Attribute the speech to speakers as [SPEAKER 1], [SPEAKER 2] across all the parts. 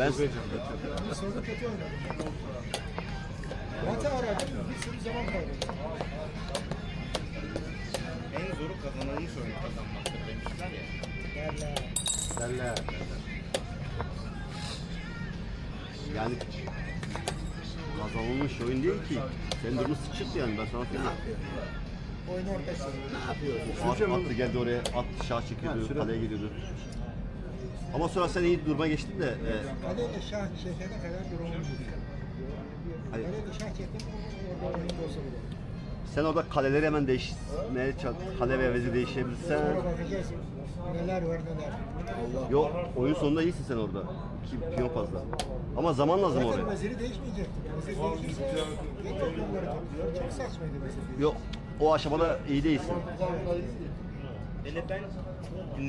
[SPEAKER 1] Ben
[SPEAKER 2] sonra kötü oynadı. Mata aradım, bir sürü zaman kaybettim.
[SPEAKER 3] En zoru kazanılmış oyun kazanmaktır demişler ya.
[SPEAKER 2] Derler.
[SPEAKER 4] Derler.
[SPEAKER 1] yani kazanılmış oyun değil ki. Senin durumun sıçıktı yani ben sana söyleyeyim.
[SPEAKER 2] Oyun ortası.
[SPEAKER 1] At, attı geldi oraya, at şah çekiyordu, kaleye gidiyordu. Ama sonra sen iyi duruma geçtin de e,
[SPEAKER 2] Kaleyle şah çekene kadar gidiyor.
[SPEAKER 1] Hayır.
[SPEAKER 2] Kaleyle şah çektim, orada oyun bozuldu.
[SPEAKER 1] sen orada kaleleri hemen değişmeye çalış, kale ve vezi değişebilirsen
[SPEAKER 2] Sonra bakacağız neler var neler.
[SPEAKER 1] yok oyun sonunda iyisin sen orada. Ki piyon fazla. Ama zaman lazım
[SPEAKER 2] Zaten
[SPEAKER 1] oraya.
[SPEAKER 2] veziri değişmeyecekti. Vezir değişirse ne toplamları topluyor. Çok saçmaydı vezir.
[SPEAKER 1] Yok o aşamada iyi değilsin.
[SPEAKER 3] Hele ben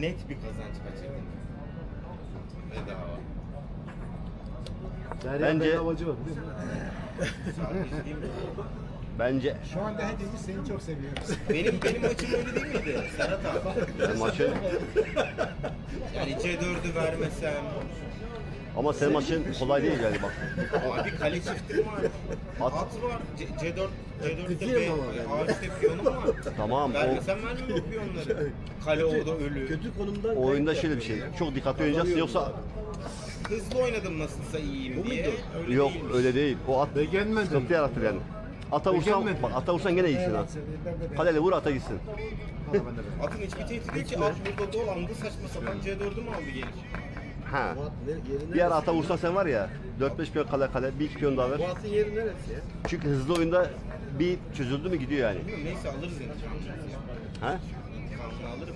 [SPEAKER 3] net bir kazanç kaçırdım. Bedava.
[SPEAKER 4] Derya
[SPEAKER 1] Bence-
[SPEAKER 4] bedavacı var değil mi?
[SPEAKER 1] Bence
[SPEAKER 2] Şu anda hepimiz seni çok seviyoruz.
[SPEAKER 3] benim benim maçım öyle değil miydi? Serhat abi.
[SPEAKER 1] ben maçı
[SPEAKER 3] Yani C4'ü vermesem.
[SPEAKER 1] Ama senin maçın kolay değil yani bak.
[SPEAKER 3] Abi kale çiftim var.
[SPEAKER 1] At.
[SPEAKER 3] At, var. C- C4 C4'te
[SPEAKER 5] Kızıyorum ama ben.
[SPEAKER 3] ağaçta piyonum var.
[SPEAKER 1] Tamam o
[SPEAKER 3] Vermesem vermem o piyonları. Kale orada ölü.
[SPEAKER 5] Kötü konumdan
[SPEAKER 1] o oyunda şöyle bir şey. Çok dikkatli oynayacaksın yoksa
[SPEAKER 3] Hızlı oynadım nasılsa iyiyim diye. Öyle
[SPEAKER 1] yok
[SPEAKER 3] değilmiş.
[SPEAKER 1] öyle değil. O at
[SPEAKER 4] Beğenmedin.
[SPEAKER 1] sıkıntı yaratır yani. Ata vursan,
[SPEAKER 4] Beğenmedin.
[SPEAKER 1] bak ata vursan gene iyisin ha.
[SPEAKER 2] Ben.
[SPEAKER 1] Kaleyle vur ata gitsin.
[SPEAKER 4] Ben.
[SPEAKER 3] Atın hiçbir tehdit yok ki at burada dolandı saçma sapan C4'ü mü aldı gelir?
[SPEAKER 1] Ha.
[SPEAKER 5] Bu at ne, yeri neresi?
[SPEAKER 1] Bir ara ata vursan sen var ya 4-5 piyon kale kale bir iki piyon daha ver.
[SPEAKER 5] Bu atın yeri neresi ya?
[SPEAKER 1] Çünkü hızlı oyunda bir çözüldü mü gidiyor yani.
[SPEAKER 3] Bilmiyorum, Neyse alırız intikamını.
[SPEAKER 1] Ha?
[SPEAKER 3] İntikamını alırım.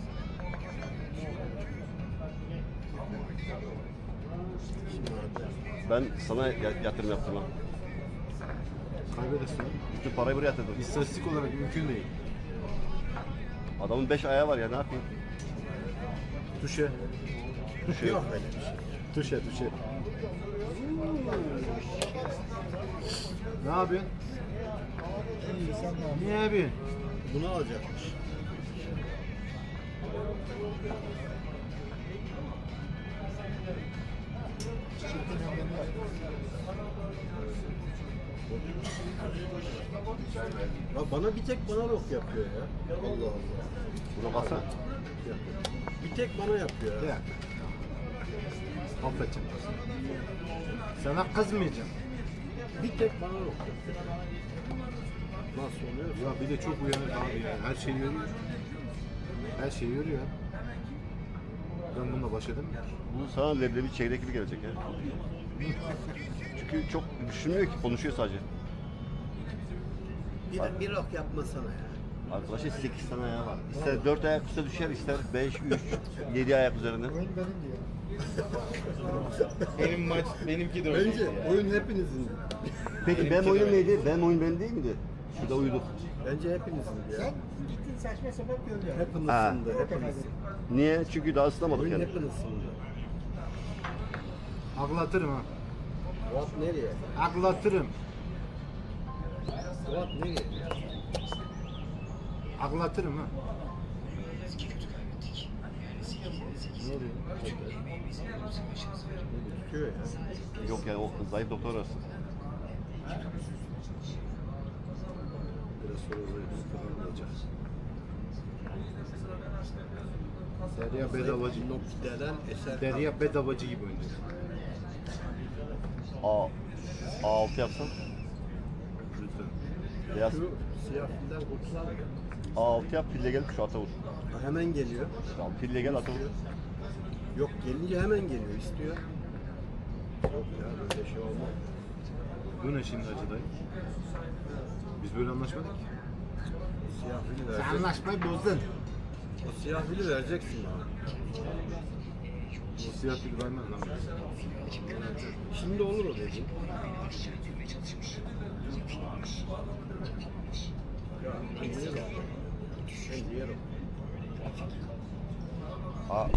[SPEAKER 1] Ben sana ya- yatırım yaptım ha.
[SPEAKER 4] Kaybedersin.
[SPEAKER 1] Bütün parayı buraya yatırdım.
[SPEAKER 4] İstatistik olarak mümkün değil.
[SPEAKER 1] Adamın 5 ayağı var ya ne yapayım?
[SPEAKER 4] Tuşe.
[SPEAKER 1] Düşüyor.
[SPEAKER 5] Yok öyle bir şey.
[SPEAKER 4] Tuşe tuşe. Ne yapıyorsun?
[SPEAKER 2] İyi, sen ne yapıyorsun?
[SPEAKER 4] Niye yapıyorsun?
[SPEAKER 5] Bunu alacakmış. Ya bana bir tek bana lok yapıyor ya. Allah Allah.
[SPEAKER 1] Buna baksana.
[SPEAKER 5] Bir tek bana yapıyor ya.
[SPEAKER 4] Affedeceğim. Sana kızmayacağım.
[SPEAKER 5] Bir tek bana yapıyor. Nasıl oluyor?
[SPEAKER 4] Ya bir de çok uyanık abi ya. Her şeyi görüyor. Her şeyi görüyor. Ben bununla baş edemiyorum.
[SPEAKER 1] Bu sana leblebi çeyrek gibi gelecek ya. Çünkü çok düşünmüyor ki konuşuyor sadece.
[SPEAKER 5] Bir, bir lok yapmasana ya.
[SPEAKER 1] Arkadaşın 8 tane ayağı var. İster 4 ayak üstüne düşer, ister 5, 3, 7 ayak üzerinde.
[SPEAKER 2] Oyun benim diyor.
[SPEAKER 3] Benim maç, benimki de öyle.
[SPEAKER 5] Bence oyun hepinizin.
[SPEAKER 1] Peki benim oyunum neydi? Benim oyun benim değil miydi? Şurada uyuduk.
[SPEAKER 5] Bence hepinizin ya.
[SPEAKER 2] Sen gittin saçma sapan görüyorsun.
[SPEAKER 5] Hepinizin de. Hepinizin.
[SPEAKER 1] Niye? Çünkü daha ısınamadık
[SPEAKER 5] Oyun
[SPEAKER 1] yani.
[SPEAKER 5] hepinizin de.
[SPEAKER 4] Aklatırım ha.
[SPEAKER 5] Fuat nereye?
[SPEAKER 4] Aklatırım.
[SPEAKER 5] Fuat nereye?
[SPEAKER 4] Aklatırım ha.
[SPEAKER 5] Tutuyor ya.
[SPEAKER 1] Yok yani o zayıf doktor arası.
[SPEAKER 5] Biraz sonra zayıf olacak.
[SPEAKER 4] Derya bedavacı.
[SPEAKER 5] Nokteden eser
[SPEAKER 4] Derya bedavacı gibi oynuyor.
[SPEAKER 1] A, A6 yapsan.
[SPEAKER 4] Lütfen.
[SPEAKER 1] Beyaz
[SPEAKER 5] Şu siyah filden kurtular mı?
[SPEAKER 1] A6 yap, pille gel şu ata vur.
[SPEAKER 5] Hemen geliyor.
[SPEAKER 1] Tamam, pille gel ata vur.
[SPEAKER 5] Yok gelince hemen geliyor istiyor. Yok ya böyle şey olmaz.
[SPEAKER 4] Bu ne şimdi Hacı dayı? Biz böyle anlaşmadık ki.
[SPEAKER 5] Siyah fili
[SPEAKER 4] Sen
[SPEAKER 5] verecek.
[SPEAKER 4] anlaşmayı bozdun.
[SPEAKER 5] O siyah fili vereceksin bana.
[SPEAKER 4] O siyah fili vermem lan.
[SPEAKER 5] Şimdi olur o dediğin. Ya ben yerim. Ben yerim.
[SPEAKER 1] A, atı,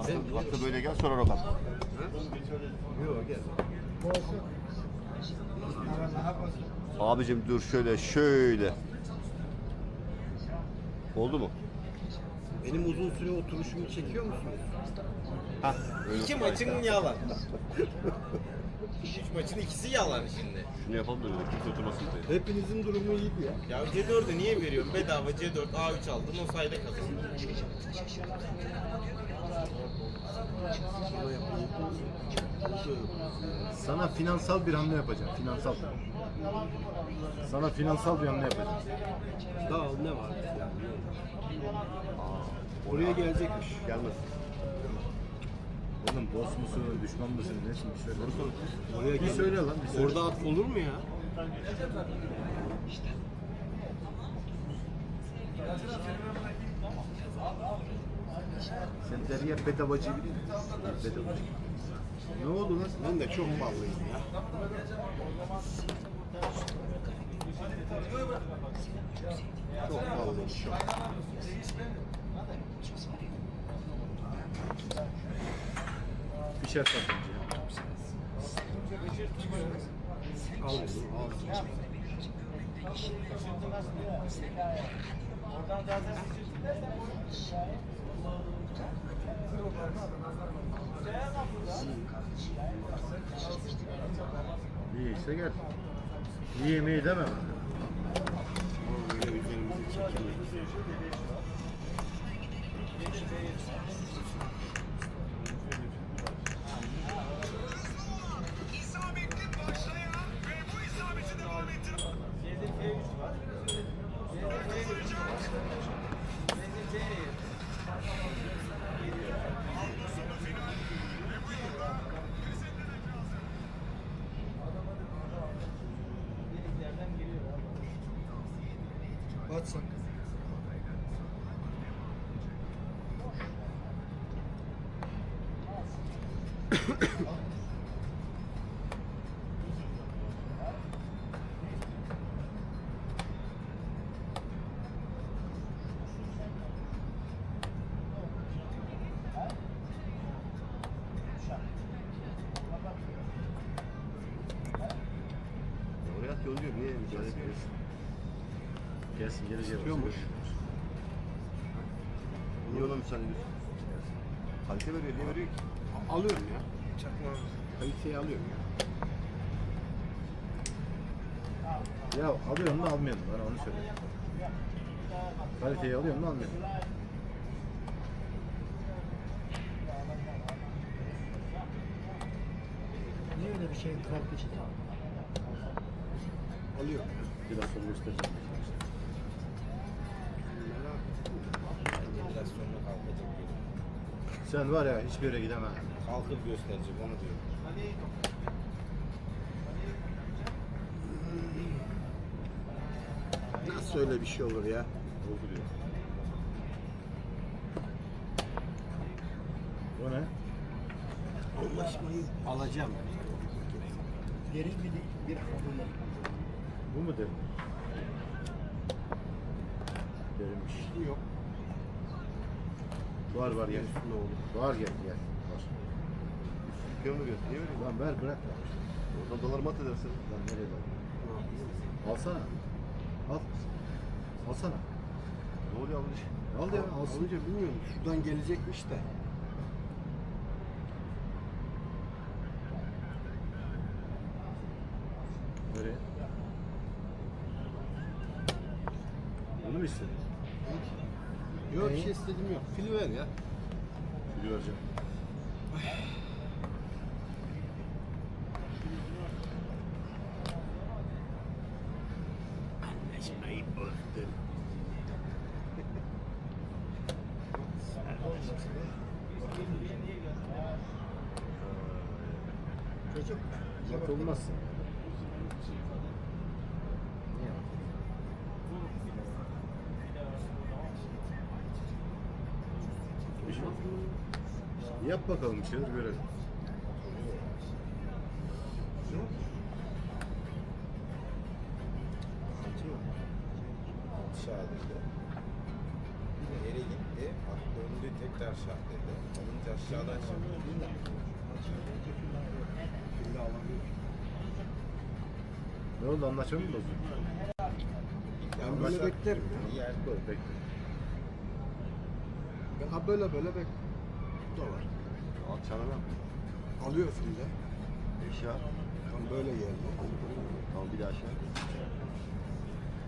[SPEAKER 1] atı, atı böyle gel sonra rokat.
[SPEAKER 5] Ha? Yok gel.
[SPEAKER 1] Abicim dur şöyle şöyle. Oldu mu?
[SPEAKER 5] Benim uzun süre oturuşumu çekiyor musunuz?
[SPEAKER 1] Hah.
[SPEAKER 3] İki maçın yalan. Üç maçın ikisi yalan şimdi.
[SPEAKER 1] Şunu yapalım da böyle kimse oturmasın diye.
[SPEAKER 5] Hepinizin durumu iyiydi ya.
[SPEAKER 3] Ya C4'ü niye veriyorum? Bedava C4 A3 aldın o sayede kazandın.
[SPEAKER 4] Sana finansal bir hamle yapacağım. Finansal. Sana finansal bir hamle yapacağım.
[SPEAKER 5] Daha ne var? Oraya gelecekmiş.
[SPEAKER 1] Gelmez.
[SPEAKER 4] Oğlum dost musun, düşman mısın, nesin bir söyle.
[SPEAKER 5] Oraya
[SPEAKER 4] Bir
[SPEAKER 5] gel-
[SPEAKER 4] söyle lan, bir söyle.
[SPEAKER 5] Orada at olur mu ya?
[SPEAKER 4] Sen Derya Bedavacı'yı biliyor musun? Bedavacı. Ne oldu lan?
[SPEAKER 5] Ben de çok ballıyım ya. Çok ballıyım şu an.
[SPEAKER 4] Pişer satınca.
[SPEAKER 5] Al bunu, al.
[SPEAKER 4] İyiyse gel. İyi yemeği demem.
[SPEAKER 5] Böyle üzerimize çekelim.
[SPEAKER 2] Watson.
[SPEAKER 1] Oraya at yolluyor. Niye mücadele ediyorsun?
[SPEAKER 4] Gelsin geleceğim.
[SPEAKER 5] Tutuyormuş.
[SPEAKER 1] Niye ona müsaade ediyorsun? Kalite veriyor. Niye veriyor ki?
[SPEAKER 5] Alıyorum ya. Kaliteyi alıyorum ya.
[SPEAKER 4] Ya alıyorum da almıyorum. Bana onu söyle. Kaliteyi alıyorum da almıyorum.
[SPEAKER 2] Niye öyle bir şey kalp için?
[SPEAKER 5] Alıyorum.
[SPEAKER 4] Biraz sonra göstereceğim.
[SPEAKER 3] Biraz sonra kalkacak.
[SPEAKER 4] Sen var ya hiçbir yere gidemem.
[SPEAKER 3] Kalkıp gösterecek onu diyorum.
[SPEAKER 5] Nasıl öyle bir şey olur ya?
[SPEAKER 4] Oldu diyor. O ne?
[SPEAKER 5] Anlaşmayı alacağım.
[SPEAKER 2] Derin bir, bir hamle.
[SPEAKER 4] Bu mu derin? Derinmiş.
[SPEAKER 5] Yok.
[SPEAKER 4] Var var gel.
[SPEAKER 5] Ne olur.
[SPEAKER 4] Var gel gel. Var.
[SPEAKER 1] Sıkıyor mu? Niye veriyor?
[SPEAKER 4] Lan ver bırak.
[SPEAKER 1] Oradan dolar mat edersin.
[SPEAKER 4] Lan nereye bak? Alsana. Al. Alsana.
[SPEAKER 1] Ne oluyor ablacığım?
[SPEAKER 4] Al ya alsın.
[SPEAKER 5] Alınca bilmiyorum. Şuradan gelecekmiş de.
[SPEAKER 4] Nereye? Bunu mu istedin?
[SPEAKER 5] Yok bir şey istedim yok. Fil ver ya.
[SPEAKER 4] Fili vereceğim.
[SPEAKER 5] Anlaşmayı
[SPEAKER 2] Çocuk.
[SPEAKER 4] Bak. Yap bakalım bir şeyler görelim.
[SPEAKER 3] Aşağı dedi. Geri gitti. Bak döndü tekrar aşağı dedi. Alınca aşağıdan aşağı.
[SPEAKER 4] Ne oldu anlaşma mı bozdun?
[SPEAKER 5] Ben böyle beklerim ya.
[SPEAKER 3] Yer
[SPEAKER 4] Dur bekle.
[SPEAKER 5] Ha böyle böyle bek. Var.
[SPEAKER 1] Alçana ne?
[SPEAKER 5] Alıyor fille.
[SPEAKER 1] Eşya.
[SPEAKER 5] Tam böyle geldi.
[SPEAKER 1] Tamam bir de aşağı.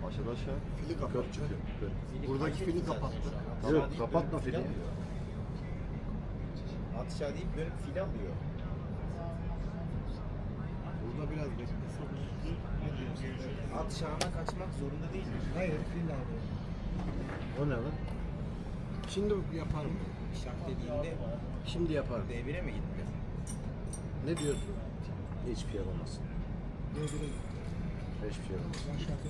[SPEAKER 1] Aşağıdan aşağı.
[SPEAKER 5] Fili kapattı. Buradaki fili kapattı.
[SPEAKER 1] Yok kapatma fili.
[SPEAKER 3] At aşağı deyip dönüp fil alıyor.
[SPEAKER 5] Biraz beklese.
[SPEAKER 3] At şahına kaçmak zorunda değil.
[SPEAKER 2] Hayır, fil abi.
[SPEAKER 1] O ne lan?
[SPEAKER 5] Şimdi yaparım.
[SPEAKER 3] Şah dediğinde
[SPEAKER 5] Şimdi yaparım.
[SPEAKER 3] D1'e mi gitmez?
[SPEAKER 5] Ne diyorsun?
[SPEAKER 1] Hiçbir şey yapamazsın.
[SPEAKER 2] D1'e gitti.
[SPEAKER 1] Hiçbir şey.
[SPEAKER 2] Ben şarkı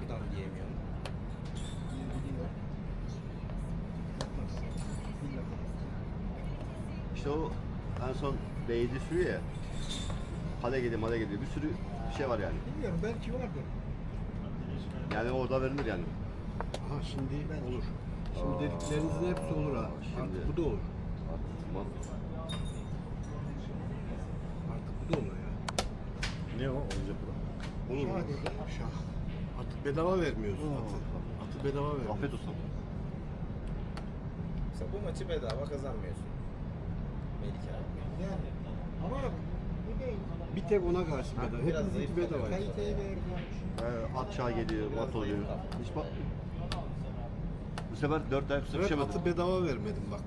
[SPEAKER 3] Buradan diyemiyorum.
[SPEAKER 1] İşte o en son beydi sürüyor ya. Hale geliyor, male geliyor. Bir sürü şey var yani.
[SPEAKER 2] Bilmiyorum, belki vardır.
[SPEAKER 1] Yani orada verilir yani.
[SPEAKER 5] Aha şimdi
[SPEAKER 2] Ben-
[SPEAKER 5] olur. Şimdi dediklerinizin hepsi olur ha.
[SPEAKER 1] Şimdi.
[SPEAKER 5] Artık bu da olur.
[SPEAKER 1] Tamam.
[SPEAKER 5] Artık bu da olur ya.
[SPEAKER 1] Ne o? Oyuncak bu.
[SPEAKER 5] Olur mu?
[SPEAKER 2] Şah.
[SPEAKER 5] Artık bedava vermiyorsun
[SPEAKER 1] Oo.
[SPEAKER 5] atı. Atı bedava vermiyorsun.
[SPEAKER 1] Afiyet olsun.
[SPEAKER 3] Mesela bu maçı bedava kazanmıyorsun. Melike abi.
[SPEAKER 2] Yani ama.
[SPEAKER 5] Bir tek ona karşı bedava.
[SPEAKER 3] biraz
[SPEAKER 5] Hepimizinki
[SPEAKER 3] zayıf
[SPEAKER 5] bedava.
[SPEAKER 2] Kaliteyi verdi.
[SPEAKER 1] Ee, at çağı geliyor, mat oluyor. Hiç bak. Bu sefer dört ayak üstüne
[SPEAKER 5] Evet
[SPEAKER 1] düşemedi.
[SPEAKER 5] atı bedava vermedim bak.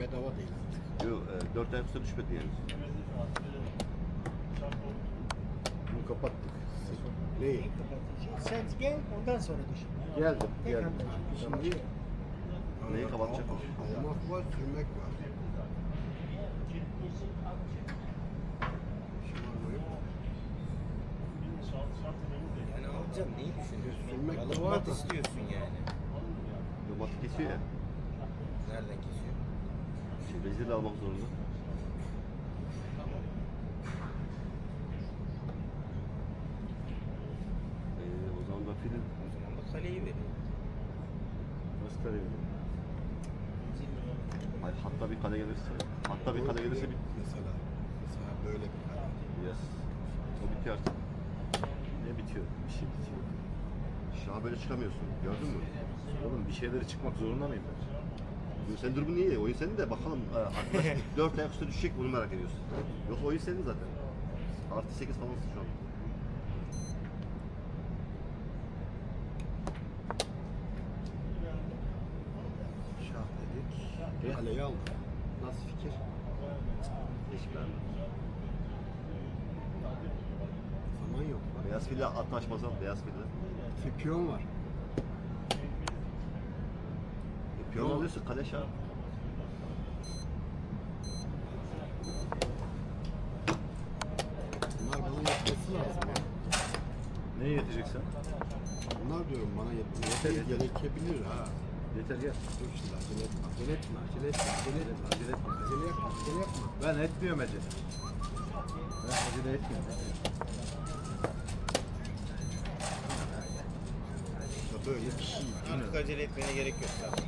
[SPEAKER 5] Bedava değil artık.
[SPEAKER 1] Yok, e, dört ayak üstüne düşmedi yani. Bunu kapattık.
[SPEAKER 5] Neyi?
[SPEAKER 2] Sen gel ondan sonra düşün.
[SPEAKER 1] Geldim, geldim.
[SPEAKER 5] Şimdi
[SPEAKER 1] Neyi kapatacak?
[SPEAKER 5] Almak var, sürmek var.
[SPEAKER 3] Düşünüyorsun?
[SPEAKER 5] Sürmek de
[SPEAKER 3] Alıp
[SPEAKER 5] var
[SPEAKER 3] mat
[SPEAKER 5] da.
[SPEAKER 3] istiyorsun yani.
[SPEAKER 1] Matı kesiyor ya.
[SPEAKER 3] Nereden kesiyor?
[SPEAKER 1] Şey, vezir de almak zorunda.
[SPEAKER 3] Tamam.
[SPEAKER 1] Ee, o zaman da film
[SPEAKER 3] O zaman da kaleyi veriyor.
[SPEAKER 1] nasıl kare veriyor? Hayır, hatta bir kale gelirse, hatta bir kale gelirse bir
[SPEAKER 5] Mesela, mesela böyle bir kare.
[SPEAKER 1] Yes. O bitiyor artık. Ne bitiyor? Bir şey bitiyor. Şaha böyle çıkamıyorsun. Gördün mü?
[SPEAKER 6] Oğlum bir şeyleri çıkmak zorunda mıyım ben?
[SPEAKER 1] Yo, Senin durumun iyi. Oyun senin de bakalım. e, Arkadaş dört ayak üstüne düşecek mi onu merak ediyorsun. Yoksa oyun senin zaten. Artı 8 falansın şu an.
[SPEAKER 5] Şah dedik. Aldık. Nasıl fikir?
[SPEAKER 1] Hiç beğenmedim.
[SPEAKER 5] Zaman yok. Bak.
[SPEAKER 1] Beyaz fille atlaşmasa beyaz fille.
[SPEAKER 5] Piyon var.
[SPEAKER 1] E, piyon alıyorsun kale şah.
[SPEAKER 5] Bunlar bana yetmesi lazım ya.
[SPEAKER 6] Neye yeteceksen?
[SPEAKER 5] Bunlar diyorum bana yetmesi
[SPEAKER 6] Yeter, yeter.
[SPEAKER 5] gerekebilir ha.
[SPEAKER 6] Yeter gel.
[SPEAKER 5] Dur şimdi acele etme, acele etme, acele etme, acele etme, acele etme, acele yapma, acele yapma.
[SPEAKER 6] Ben etmiyorum acele. Ben acele etmiyorum.
[SPEAKER 5] İşte böyle bir şey.
[SPEAKER 3] Artık acele etmene gerek yok zaten.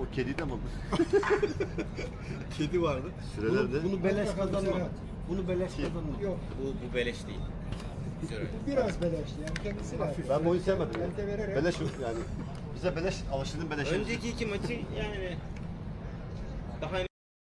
[SPEAKER 1] O kedi de mi?
[SPEAKER 5] Kedi vardı.
[SPEAKER 1] Sürelerde-
[SPEAKER 5] Bunu, bunu beleş kazanma. Bunu beleş kazanma.
[SPEAKER 2] Yok.
[SPEAKER 3] Bu, bu beleş değil.
[SPEAKER 2] Biraz beleşti yani kendisi lazım.
[SPEAKER 1] Ben bu oyunu sevmedim. Yani.
[SPEAKER 2] vererek.
[SPEAKER 1] Beleş yani. Bize beleş alıştırdın beleşe.
[SPEAKER 3] Önceki iki maçı yani daha